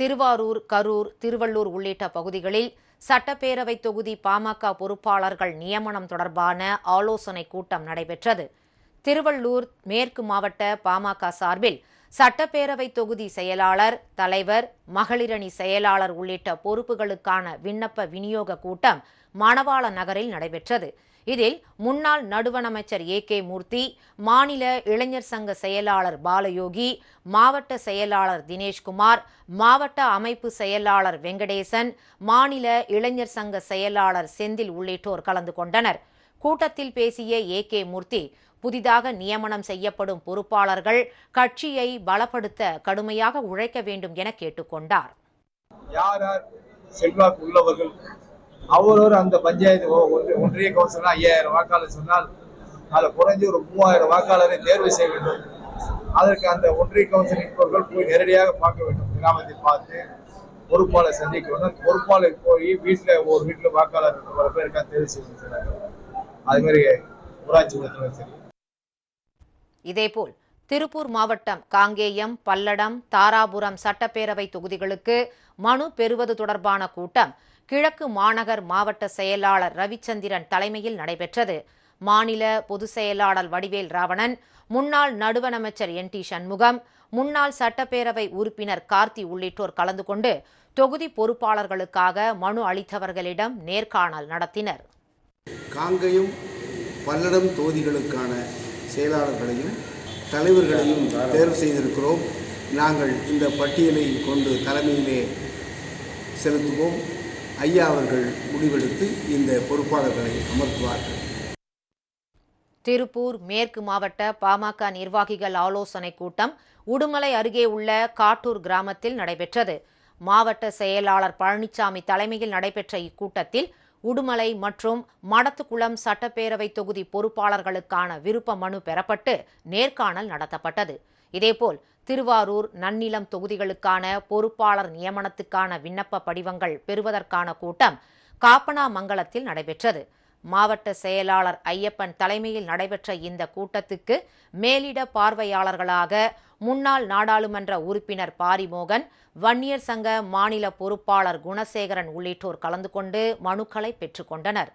திருவாரூர் கரூர் திருவள்ளூர் உள்ளிட்ட பகுதிகளில் சட்டப்பேரவை தொகுதி பாமக பொறுப்பாளர்கள் நியமனம் தொடர்பான ஆலோசனைக் கூட்டம் நடைபெற்றது. திருவள்ளூர் மேற்கு மாவட்ட பாமக சார்பில் சட்டப்பேரவை தொகுதி செயலாளர் தலைவர் மகளிரணி செயலாளர் உள்ளிட்ட பொறுப்புகளுக்கான விண்ணப்ப விநியோக கூட்டம் மணவாள நகரில் நடைபெற்றது. இதில் முன்னாள் நடுவண் அமைச்சர் ஏ கே மூர்த்தி மாநில இளைஞர் சங்க செயலாளர் பாலயோகி மாவட்ட செயலாளர் தினேஷ்குமார் மாவட்ட அமைப்பு செயலாளர் வெங்கடேசன் மாநில இளைஞர் சங்க செயலாளர் செந்தில் உள்ளிட்டோர் கலந்து கொண்டனர். கூட்டத்தில் பேசிய ஏ கே மூர்த்தி புதிதாக நியமனம் செய்யப்படும் பொறுப்பாளர்கள் கட்சியை பலப்படுத்த கடுமையாக உழைக்க வேண்டும் என கேட்டுக்கொண்டார். யார் யார் செல்வாக்கு உள்ளவர்கள் அவரவர் அந்த பஞ்சாயத்து ஒ- ஒன்றிய கவுன்சிலர் ஐயாயிரம் வாக்காளர் சொன்னால் அதில் குறைஞ்சி ஒரு மூவாயிரம் வாக்காளரை தேர்வு செய்ய வேண்டும். அதற்கு அந்த ஒன்றிய கவுன்சில் இருப்பவர்கள் போய் நேரடியாக பார்க்க வேண்டும். கிராமத்தை பார்த்து பொறுப்பாளர் சந்திக்க வேண்டும் பொறுப்பாளர் போய் வீட்டில் ஒரு வீட்டில் வாக்காளர் பல பேருக்கா தேர்வு செய்யணும் சொன்னாங்க. அது மாதிரி ஊராட்சி மன்றத்தில் சரி. இதேபோல் திருப்பூர் மாவட்டம் காங்கேயம் பல்லடம் தாராபுரம் சட்டப்பேரவை தொகுதிகளுக்கு மனு பெறுவது தொடர்பான கூட்டம் கிழக்கு மாநகர் மாவட்ட செயலாளர் ரவிச்சந்திரன் தலைமையில் நடைபெற்றது. மாநில பொதுச் செயலாளர் வடிவேல் ராவணன் முன்னாள் நடுவண் அமைச்சர் என் டி சண்முகம் முன்னாள் சட்டப்பேரவை உறுப்பினர் கார்த்தி உள்ளிட்டோர் கலந்து கொண்டு தொகுதி பொறுப்பாளர்களுக்காக மனு அளித்தவர்களிடம் நேர்காணல் நடத்தினர். காங்கையும் பல்லடம் தொகுதிகளுக்கான செயலாளர்களையும் தலைவர்களையும் தேர்வு செய்திருக்கிறோம். நாங்கள் இந்த பட்டியலை கொண்டு தலைமையிலே செலுத்துவோம். ஐயா அவர்கள் முடிவெடுத்து இந்த பொறுப்பாளர்களை அமர்த்துவார்கள். திருப்பூர் மேற்கு மாவட்ட பாமக நிர்வாகிகள் ஆலோசனைக் கூட்டம் உடுமலை அருகே உள்ள காட்டூர் கிராமத்தில் நடைபெற்றது. மாவட்ட செயலாளர் பழனிசாமி தலைமையில் நடைபெற்ற இக்கூட்டத்தில் உடுமலை மற்றும் மடத்துக்குளம் சட்டப்பேரவை தொகுதி பொறுப்பாளர்களுக்கான விருப்ப மனு பெறப்பட்டு நேர்காணல் நடத்தப்பட்டது. இதேபோல் திருவாரூர் நன்னிலம் தொகுதிகளுக்கான பொறுப்பாளர் நியமனத்துக்கான விண்ணப்ப படிவங்கள் பெறுவதற்கான கூட்டம் காப்பனாமங்கலத்தில் நடைபெற்றது. மாவட்ட செயலாளர் ஐயப்பன் தலைமையில் நடைபெற்ற இந்த கூட்டத்துக்கு மேலிட பார்வையாளர்களாக முன்னாள் நாடாளுமன்ற உறுப்பினர் பாரிமோகன் வன்னியர் சங்க மாநில பொறுப்பாளர் குணசேகரன் உள்ளிட்டோர் கலந்து கொண்டு மனுக்களை பெற்றுக்கொண்டனர்